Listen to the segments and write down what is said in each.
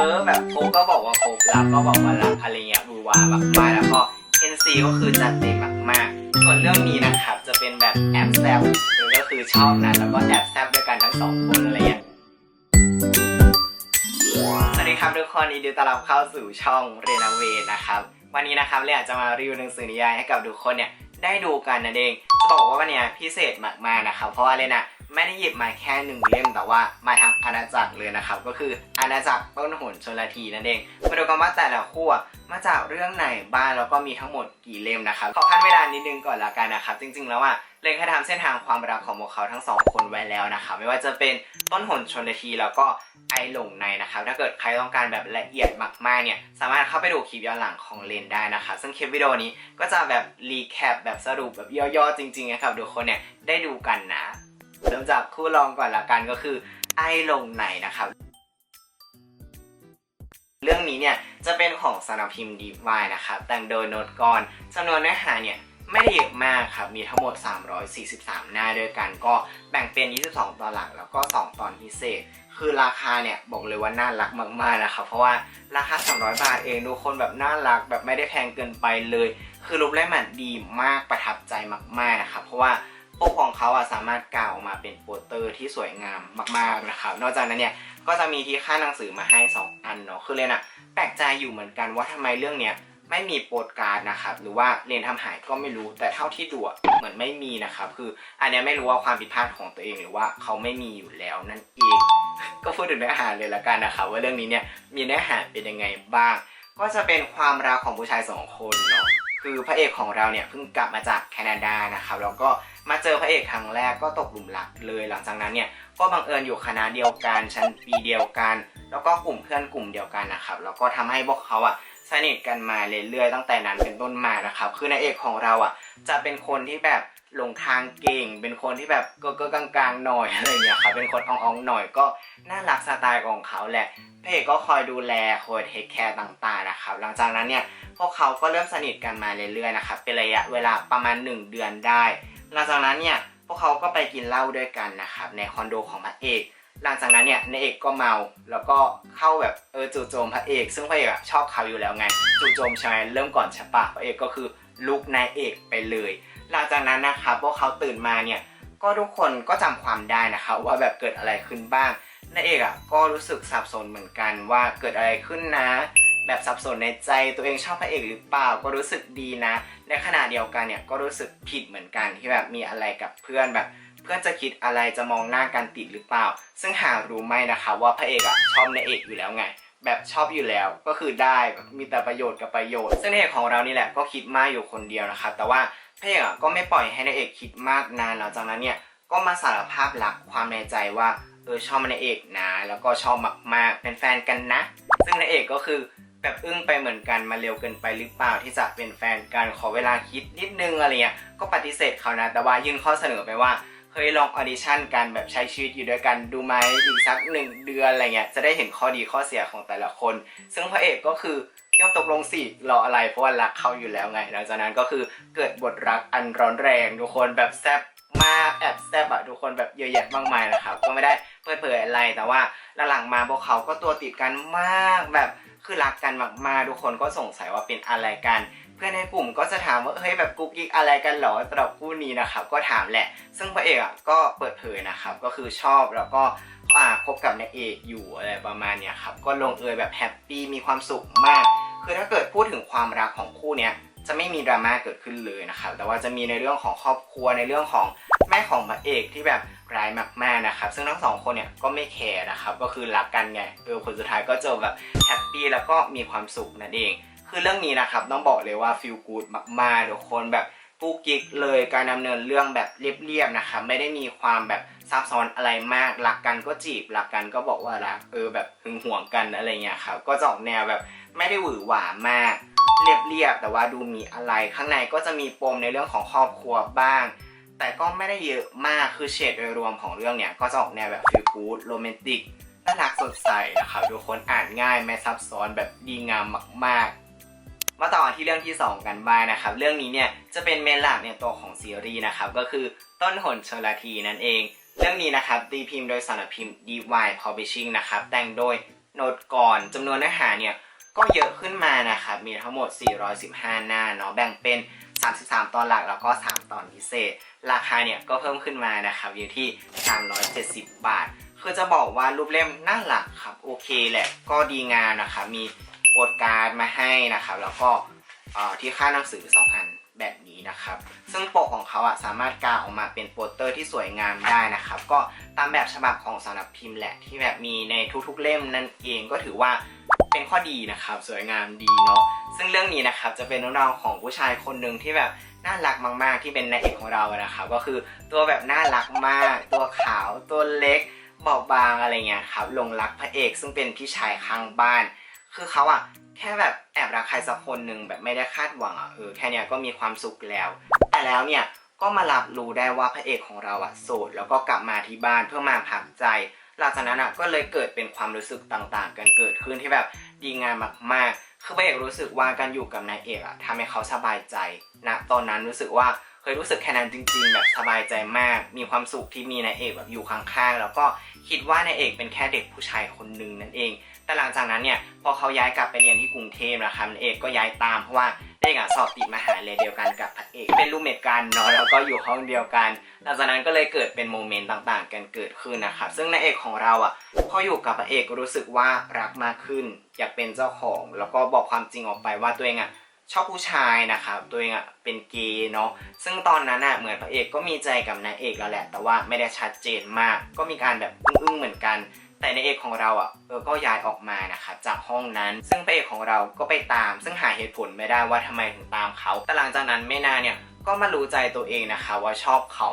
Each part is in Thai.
อแบบโคก็บอกว่าโครักก็บอกว่ารักอะไรเงี้ยบูวามากมาแล้วก็ NC ก็คือจัดเต็มมากๆ ส่วนเรื่องนี้นะครับจะเป็นแบบแอบแซบหรือก็คือชอบนะแล้วก็แอบแซบด้วยกันทั้งสองคนอะไรเงี้ยสวัสดีครับทุกคนยินดีต้อนรับเข้าสู่ช่องเรนาเวนะครับวันนี้นะครับเรนอยากจะมารีวิวหนังสือนิยายให้กับทุกคนเนี่ยได้ดูกันนั่นเองจะบอกว่าวันนี้พิเศษมากๆนะครับเพราะว่าเรนอะ ไม่ได้หยิบมาแค่หนึ่งเล่มแต่ว่ามาทางอาณาจักรเลยนะครับ ก็คืออาณาจักรต้นหนชนละทีนั่นเองมาดูกันว่าแต่ละคู่อะมาจากเรื่องไหนบ้างแล้วก็มีทั้งหมดกี่เล่มนะครับขอขั้นเวลานิดนึงก่อนละกันนะครับ จริง ๆ แล้วอะเรนเคยทำเส้นทางความรักของพวกเขาทั้งสองคนไว้แล้วนะครับ ไม่ว่าจะเป็นต้นหนชนละทีแล้วก็ไอหลงในนะครับ ถ้าเกิดใครต้องการแบบละเอียดมากๆเนี่ยสามารถเข้าไปดูคลิปย้อนหลังของเลนได้นะครับ ซึ่งคลิปวิดีโอนี้ก็จะแบบรีแคปแบบสรุปแบบย่อๆจริงๆนะครับทุกคนเนี่ยได้ดูกันนะ เริ่มจากคู่รองก่อนละกันก็คือไอ้ลงไหนนะครับ เรื่องนี้เนี่ยจะเป็นของสำนักพิมพ์ดีวายนะครับแต่งโดยโนตกรจำนวนเนื้อหาเนี่ยไม่ได้เยอะมากครับ มีทั้งหมด 343 หน้าด้วยกัน ก็แบ่งเป็น 22 ตอนหลัก แล้วก็ 2 ตอนพิเศษ คือราคาเนี่ยบอกเลยว่าน่ารักมากๆนะครับ เพราะว่าราคา 300 บาทเองทุกคนแบบน่ารักแบบไม่ได้แพงเกินไปเลย คือรูปเล่มมันดีมากประทับใจมากๆนะครับ เพราะว่า ปกของเขาอะสามารถกาวออกมาเป็นโปสเตอร์ที่สวยงามมากๆนะครับ นอกจากนั้นเนี่ยก็จะมีที่ค่าหนังสือมาให้ 2 อันเนาะคือเรนอะแปลกใจอยู่เหมือนกันว่าทำไมเรื่องเนี้ยไม่มีโปสการ์ดนะครับหรือว่าเรนทำหายก็ไม่รู้แต่เท่าที่ดูเหมือนไม่มีนะครับคืออันเนี้ยไม่รู้ว่าความผิดพลาดของตัวเองหรือว่าเขาไม่มีอยู่แล้วนั่นเองก็พูดถึงเนื้อหาเลยละกันนะครับว่าเรื่องนี้เนี่ยมีเนื้อหาเป็นยังไงบ้าง ก็จะเป็นความรักของผู้ชายสองคนเนาะคือพระเอกของเราเนี่ยเพิ่งกลับมาจากแคนาดานะครับแล้วก็ มาเจอพระเอกครั้งแรกก็ตกหลุมรักเลย หลังจากนั้นเนี่ยก็บังเอิญอยู่คณะเดียวกันชั้นปีเดียวกัน แล้วก็กลุ่มเพื่อนกลุ่มเดียวกันนะครับแล้วก็ทำให้พวกเขาอะสนิทกันมาเรื่อยๆตั้งแต่นั้นเป็นต้นมานะครับคือนายเอกของเราอะจะเป็นคนที่แบบหลงทางเก่ง เป็นคนที่แบบก็ก็กลางๆหน่อยอะไรอย่างเงี้ยครับเป็นคนอ่องๆหน่อยก็น่ารักสไตล์ของเขาแหละพระเอกก็คอยดูแลคอยเทคแคร์ต่างๆนะครับหลังจากนั้นเนี่ยพวกเขาก็เริ่มสนิทกันมาเรื่อยๆนะครับเป็นระยะเวลาประมาณ 1 เดือนได้ หลังจากนั้นเนี่ยพวกเขาก็ไปกินเหล้าด้วยกันนะครับในคอนโดของพระเอก หลังจากนั้นเนี่ยนายเอกก็เมาแล้วก็เข้าแบบเออจู่โจมพระเอก ซึ่งพระเอกชอบเขาอยู่แล้วไงจู่โจมใช่ไหมเริ่มก่อนใช่ปะพระเอกก็คือลุกนายเอกไปเลย หลังจากนั้นนะครับพวกเขาตื่นมาเนี่ยก็ทุกคนก็จำความได้นะครับว่าแบบเกิดอะไรขึ้นบ้างนายเอกอะก็รู้สึกสับสนเหมือนกันว่าเกิดอะไรขึ้นนะ แบบสับสนในใจตัวเองชอบพระเอกหรือเปล่าก็รู้สึกดีนะ ในขณะเดียวกันเนี่ยก็รู้สึกผิดเหมือนกันที่แบบมีอะไรกับเพื่อนแบบ เพื่อนจะคิดอะไรจะมองหน้ากันติดหรือเปล่า ซึ่งหารู้ไหมนะคะว่าพระเอกอะชอบนายเอกอยู่แล้วไงแบบชอบอยู่แล้วก็คือได้แบบมีแต่ประโยชน์กับประโยชน์ ซึ่งนายเอกของเรานี่แหละก็คิดมากอยู่คนเดียวนะครับแต่ว่าพระเอกอะก็ไม่ปล่อยให้นายเอกคิดมากนานหลังจากนั้นเนี่ยก็มาสารภาพรักความในใจว่าเออชอบนายเอกนะแล้วก็ชอบมากๆเป็นแฟนกันนะ ซึ่งนายเอกก็คือ แบบอึ้งไปเหมือนกันมาเร็วเกินไปหรือเปล่าที่จะเป็นแฟนกันขอเวลาคิดนิดนึงอะไรเงี้ยก็ปฏิเสธเขานะแต่ว่ายื่นข้อเสนอไปว่าเฮ้ยลองออดิชั่นกันแบบใช้ชีวิตอยู่ด้วยกันดูไหมอีกสักหนึ่งเดือนอะไรเงี้ยจะได้เห็นข้อดีข้อเสียของแต่ละคน ซึ่งพระเอกก็คือยอมตกลงสิรออะไรเพราะว่ารักเขาอยู่แล้วไงหลังจากนั้นก็คือเกิดบทรักอันร้อนแรงทุกคนแบบแซ่บมากแอบแซ่บอะทุกคนแบบเยอะแยะมากมายนะครับก็ไม่ได้เปิดเผยอะไรแต่ว่าหลังๆมาพวกเขาก็ตัวติดกันมากแบบ คือรักกันมากๆทุกคนก็สงสัยว่าเป็นอะไรกัน เพื่อนในกลุ่มก็จะถามว่าเฮ้ยแบบกุ๊กกิ๊กอะไรกันเหรอสำหรับคู่นี้นะครับก็ถามแหละ ซึ่งพระเอกอะก็เปิดเผยนะครับก็คือชอบแล้วก็อ่าคบกับนายเอกอยู่อะไรประมาณเนี้ยครับก็ลงเอยแบบแฮปปี้มีความสุขมาก คือถ้าเกิดพูดถึงความรักของคู่เนี้ยจะไม่มีดราม่าเกิดขึ้นเลยนะครับแต่ว่าจะมีในเรื่องของครอบครัวในเรื่องของแม่ของพระเอกที่แบบ ร้ายมากๆนะครับ ซึ่งทั้งสองคนเนี่ยก็ไม่แคร์นะครับ ก็คือรักกันไงเออคนสุดท้ายก็จอแบบแฮปปี้แล้วก็มีความสุขนั่นเอง คือเรื่องนี้นะครับต้องบอกเลยว่าฟีลกูดมากๆทุกคนแบบกุ๊กกิ๊กเลยการดำเนินเรื่องแบบเรียบๆนะครับไม่ได้มีความแบบซับซ้อนอะไรมากรักกันก็จีบรักกันก็บอกว่ารักเออแบบหึงหวงกันอะไรเงี้ยครับก็จะออกแนวแบบไม่ได้หวือหวามากเรียบๆแต่ว่าดูมีอะไรข้างในก็จะมีปมในเรื่องของครอบครัวบ้าง แต่ก็ไม่ได้เยอะมากคือเฉดโดยรวมของเรื่องเนี่ย ก็จะออกแนวแบบฟีลกูดโรแมนติกน่ารักสดใสนะครับทุกคนอ่านง่ายไม่ซับซ้อนแบบดีงามมากๆ มาต่อที่เรื่องที่ 2 กันบ้างนะครับ เรื่องนี้เนี่ยจะเป็นเมนหลักในตัวของซีรีส์นะครับก็คือต้นหนชลทีนั่นเอง เรื่องนี้นะครับตีพิมพ์โดยสำนักพิมพ์ DY Publishing นะครับแต่งโดยโน้ตก่อนจำนวนเนื้อหาเนี่ยก็เยอะขึ้นมานะครับมีทั้งหมด 415 หน้าเนาะแบ่งเป็น 33 ตอนหลักแล้วก็ 3 ตอนพิเศษ ราคาเนี่ยก็เพิ่มขึ้นมานะครับอยู่ที่ 370 บาท คือจะบอกว่ารูปเล่มน่ารักครับโอเคแหละก็ดีงามนะครับมีโปสการ์ดมาให้นะครับแล้วก็ที่ค่าหนังสือ 2 อันแบบนี้นะครับ ซึ่งปกของเขาอะสามารถกางออกมาเป็นโปสเตอร์ที่สวยงามได้นะครับ ก็ตามแบบฉบับของสำนักพิมพ์แหละที่แบบมีในทุกๆเล่มนั่นเองก็ถือว่า เป็นข้อดีนะครับ สวยงามดีเนาะซึ่งเรื่องนี้นะครับจะเป็นเรื่องราวของผู้ชายคนหนึ่งที่แบบน่ารักมาก ๆ ที่เป็นนายเอกของเราอะนะครับ ก็คือตัวแบบน่ารักมาก ตัวขาวตัวเล็กบอบบางอะไรเงี้ยครับหลงรักพระเอกซึ่งเป็นพี่ชายข้างบ้าน คือเขาอะแค่แบบแอบรักใครสักคนหนึ่งแบบไม่ได้คาดหวังอะเออแค่เนี้ยก็มีความสุขแล้ว แต่แล้วเนี่ยก็มารับรู้ได้ว่าพระเอกของเราอะโสดแล้วก็กลับมาที่บ้านเพื่อมาพักใจ หลังจากนั้นอะก็เลยเกิดเป็นความรู้สึกต่างๆ กันเกิดขึ้นที่แบบดีงามมากๆ คือพระเอกรู้สึกว่าการอยู่กับนายเอกอะทำให้เขาสบายใจณตอนนั้นรู้สึกว่าเคยรู้สึกแค่นั้นจริงๆ แบบสบายใจมาก มีความสุขที่มีนายเอกแบบอยู่ข้างๆ แล้วก็คิดว่านายเอกเป็นแค่เด็กผู้ชายคนหนึ่งนั่นเอง แต่หลังจากนั้นเนี่ยพอเขาย้ายกลับไปเรียนที่กรุงเทพนะครับนายเอกก็ย้ายตามเพราะว่า เด็กอะสอบติดมหาลัยเดียวกันกับพระเอก เป็นรูมเมทกันเนาะแล้วก็อยู่ห้องเดียวกัน หลังจากนั้นก็เลยเกิดเป็นโมเมนต์ต่างๆ กันเกิดขึ้นนะครับซึ่งนายเอกของเราอะพออยู่กับพระเอกรู้สึกว่ารักมากขึ้น อยากเป็นเจ้าของ แล้วก็บอกความจริงออกไปว่าตัวเองอะชอบผู้ชายนะครับตัวเองอะเป็นเกย์เนาะซึ่งตอนนั้นอะเหมือนพระเอกก็มีใจกับนายเอกแล้วแหละ แต่ว่าไม่ได้ชัดเจนมาก ก็มีการแบบอึ้งๆเหมือนกัน แต่ในเอกของเราอะเออก็ย้ายออกมานะครับจากห้องนั้น ซึ่งพระเอกของเราก็ไปตาม ซึ่งหาเหตุผลไม่ได้ว่าทำไมถึงตามเขาแต่หลังจากนั้นไม่นานเนี่ยก็มารู้ใจตัวเองนะคะ ว่าชอบเขา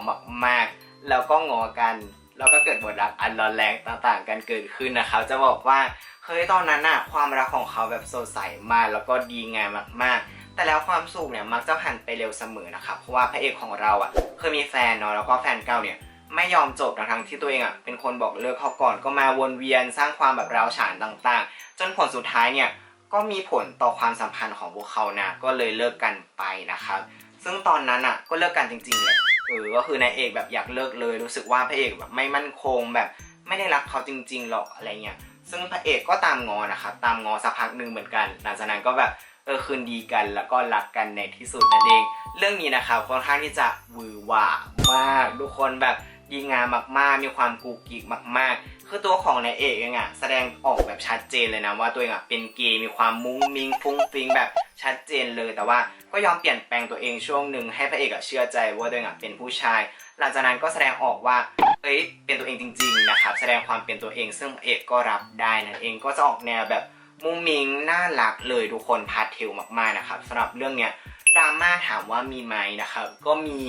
มากๆ แล้วก็งอกันแล้วก็เกิดบทรักอันร้อนแรงต่างๆ กันเกิดขึ้นนะครับ จะบอกว่าเฮ้ยตอนนั้นน่ะความรักของเขาแบบสดใสมากแล้วก็ดีงามมากๆ แต่แล้วความสุขเนี่ยมักจะหันไปเร็วเสมอนะครับเพราะว่าพระเอกของเราอะเคยมีแฟนเนาะแล้วก็แฟนเก่าเนี่ย ไม่ยอมจบทั้งที่ตัวเองอะเป็นคนบอกเลิกเขาก่อนก็มาวนเวียนสร้างความแบบร้าวฉานต่างๆ จนผลสุดท้ายเนี่ยก็มีผลต่อความสัมพันธ์ของพวกเขานะก็เลยเลิกกันไปนะครับ ซึ่งตอนนั้นอะก็เลิกกันจริงๆแหละเออก็คือนายเอกแบบอยากเลิกเลยรู้สึกว่าพระเอกแบบไม่มั่นคงแบบไม่ได้รักเขาจริง ๆหรอกอะไรเงี้ยซึ่งพระเอกก็ตามงอนะครับตามงอสักพักหนึ่งเหมือนกันหลังจากนั้นก็แบบเออคืนดีกันแล้วก็รักกันในที่สุดนั่นเอง เรื่องนี้นะครับค่อนข้างที่จะวือหวามากทุกคนแบบ ดีงามมากๆ มีความกูกิกมาก ๆ คือตัวของนายเอกเองอะแสดงออกแบบชัดเจนเลยนะว่าตัวเองอะเป็นเกย์มีความมุ้งมิ้งฟุ้งฟิงแบบชัดเจนเลยแต่ว่าก็ยอมเปลี่ยนแปลงตัวเองช่วงหนึ่งให้พระเอกอะเชื่อใจว่าตัวเองอะเป็นผู้ชาย หลังจากนั้นก็แสดงออกว่าเอ้ยเป็นตัวเองจริง ๆ นะครับ แสดงความเป็นตัวเองซึ่งเอกก็รับได้นั่นเองก็จะออกแนวแบบมุ้งมิ้งน่ารักเลยทุกคนพาร์ทเทลมากๆนะครับสำหรับเรื่องเนี้ยดราม่าถามว่ามีไหมนะครับ ก็มี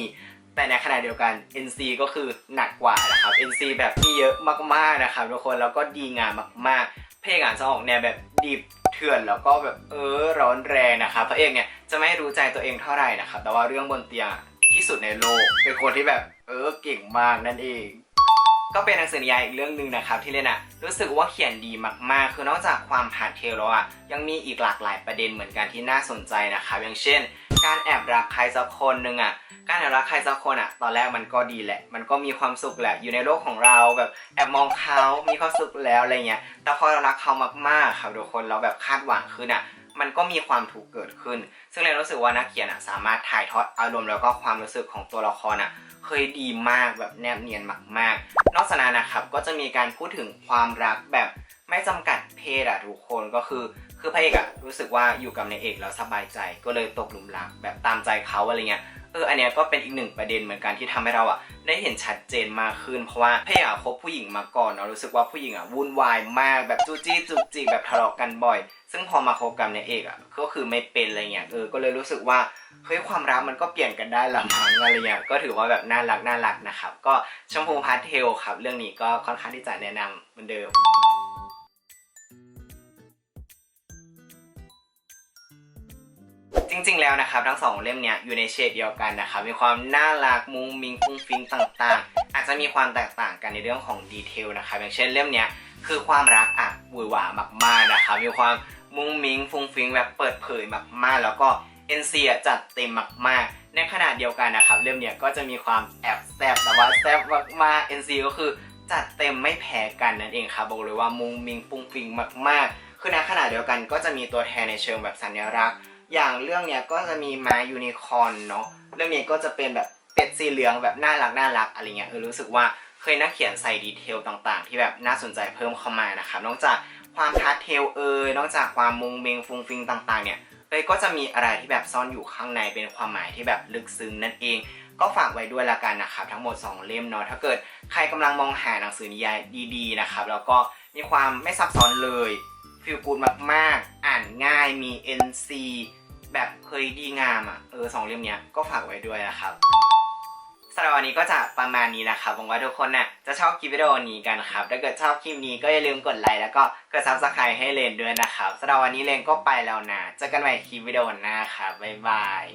แต่ในขณะเดียวกัน NC ก็คือหนักกว่านะครับ NC แบบมีเยอะมากๆนะครับทุกคนแล้วก็ดีงามมากๆ เพลงอะจะออกแนวแบบดิบเถื่อนแล้วก็แบบเออร้อนแรงนะครับพระเอกเนี่ยจะไม่รู้ใจตัวเองเท่าไหร่นะครับแต่ว่าเรื่องบนเตียงที่สุดในโลก เป็นคนที่แบบเออเก่งมากนั่นเองก็เป็นหนังสือนิยายอีกเรื่องหนึ่งนะครับที่เล่นอะรู้สึกว่าเขียนดีมากๆ คือนอกจากความผ่านเทลแล้วอะยังมีอีกหลากหลายประเด็นเหมือนกันที่น่าสนใจนะครับอย่างเช่น การแอบรักใครสักคนหนึ่งอะ การแอบรักใครสักคนอะ ตอนแรกมันก็ดีแหละ มันก็มีความสุขแหละ อยู่ในโลกของเราแบบแอบมองเขา มีความสุขแล้วอะไรเงี้ย แต่พอเรารักเขามากๆครับทุกคน เราแบบคาดหวังขึ้นอะ มันก็มีความถูกเกิดขึ้น ซึ่งเรารู้สึกว่านักเขียนอะสามารถถ่ายทอดอารมณ์แล้วก็ความรู้สึกของตัวละครอะเคยดีมากแบบแนบเนียนมากๆ นอกจากนั้นนะครับก็จะมีการพูดถึงความรักแบบไม่จำกัดเพศอะทุกคนก็คือ คือพระเอกอะรู้สึกว่าอยู่กับนายเอกแล้วสบายใจ ก็เลยตกหลุมรักแบบตามใจเขาอะไรเงี้ยเอออันเนี้ยก็เป็นอีกหนึ่งประเด็นเหมือนกันที่ทำให้เราอะได้เห็นชัดเจนมากขึ้นเพราะว่าพระเอกอคบผู้หญิงมาก่อนเนาะรู้สึกว่าผู้หญิงอะวุ่นวายมากแบบจู้จี้จุกจิกแบบทะเลาะกันบ่อย ซึ่งพอมาคบกับนายเอกอะก็คือไม่เป็นอะไรเงี้ยเออก็เลยรู้สึกว่าเฮ้ยความรักมันก็เปลี่ยนกันได้ละมั้งอะไรเงี้ยก็ถือว่าแบบน่ารักน่ารักนะครับก็ชมพูพาร์ทเทลครับ เรื่องนี้ก็ค่อนข้างที่จะแนะนำเหมือนเดิม จริงๆแล้วนะครับทั้งสองเล่มเนี้ยอยู่ในเฉดเดียวกันนะครับมีความน่ารักมุ้งมิงฟุ้งฟิ้งต่างๆ อาจจะมีความแตกต่างกันในเรื่องของดีเทลนะครับอย่างเช่นเล่มเนี้ยคือความรักอะหวือหวามากๆนะครับมีความมุ้งมิงฟุ้งฟิ้งแบบเปิดเผยมากๆ แล้วก็ NC อะจัดเต็มมากๆ ในขณะเดียวกันนะครับเล่มเนี้ยก็จะมีความแอบแซบแต่ว่าแซบมากๆ NC ก็คือจัดเต็มไม่แพ้กันนั่นเองครับบอกเลยว่ามุ้งมิงปุงฟิ้งมากๆ คือในขณะเดียวกันก็จะมีตัวแทนในเชิงแบบสัญลักษณ์ อย่างเรื่องเนี้ยก็จะมีม้ายูนิคอร์นเนาะเรื่องนี้ก็จะเป็นแบบเป็ดสีเหลืองแบบน่ารักน่ารักอะไรเงี้ยเออรู้สึกว่าเคยนักเขียนใส่ดีเทลต่างๆ ที่แบบน่าสนใจเพิ่มเข้ามานะครับนอกจากความทัดเทลเอยนอกจากความมุงเมงฟุงฟิงต่างๆเนี่ยเอยก็จะมีอะไรที่แบบซ่อนอยู่ข้างในเป็นความหมายที่แบบลึกซึ้งนั่นเอง ก็ฝากไว้ด้วยละกันนะครับทั้งหมด 2 เล่มเนาะถ้าเกิดใครกำลังมองหาหนังสือนิยายดีๆนะครับแล้วก็มีความไม่ซับซ้อนเลยฟิลกูดมากๆ อ่านง่ายมี NC แบบเคยดีงามอะเออสองเล่มเนี้ยก็ฝากไว้ด้วยนะครับสำหรับวันนี้ก็จะประมาณนี้นะครับหวังว่าทุกคนน่ะจะชอบคลิปวิดีโอนี้กันครับถ้าเกิดชอบคลิปนี้ก็อย่าลืมกดไลค์แล้วก็กดซับสไครต์ให้เลนด้วยนะครับสำหรับวันนี้เลนก็ไปแล้วนะเจอกันใหม่คลิปวิดีโอหน้าครับบ๊ายบาย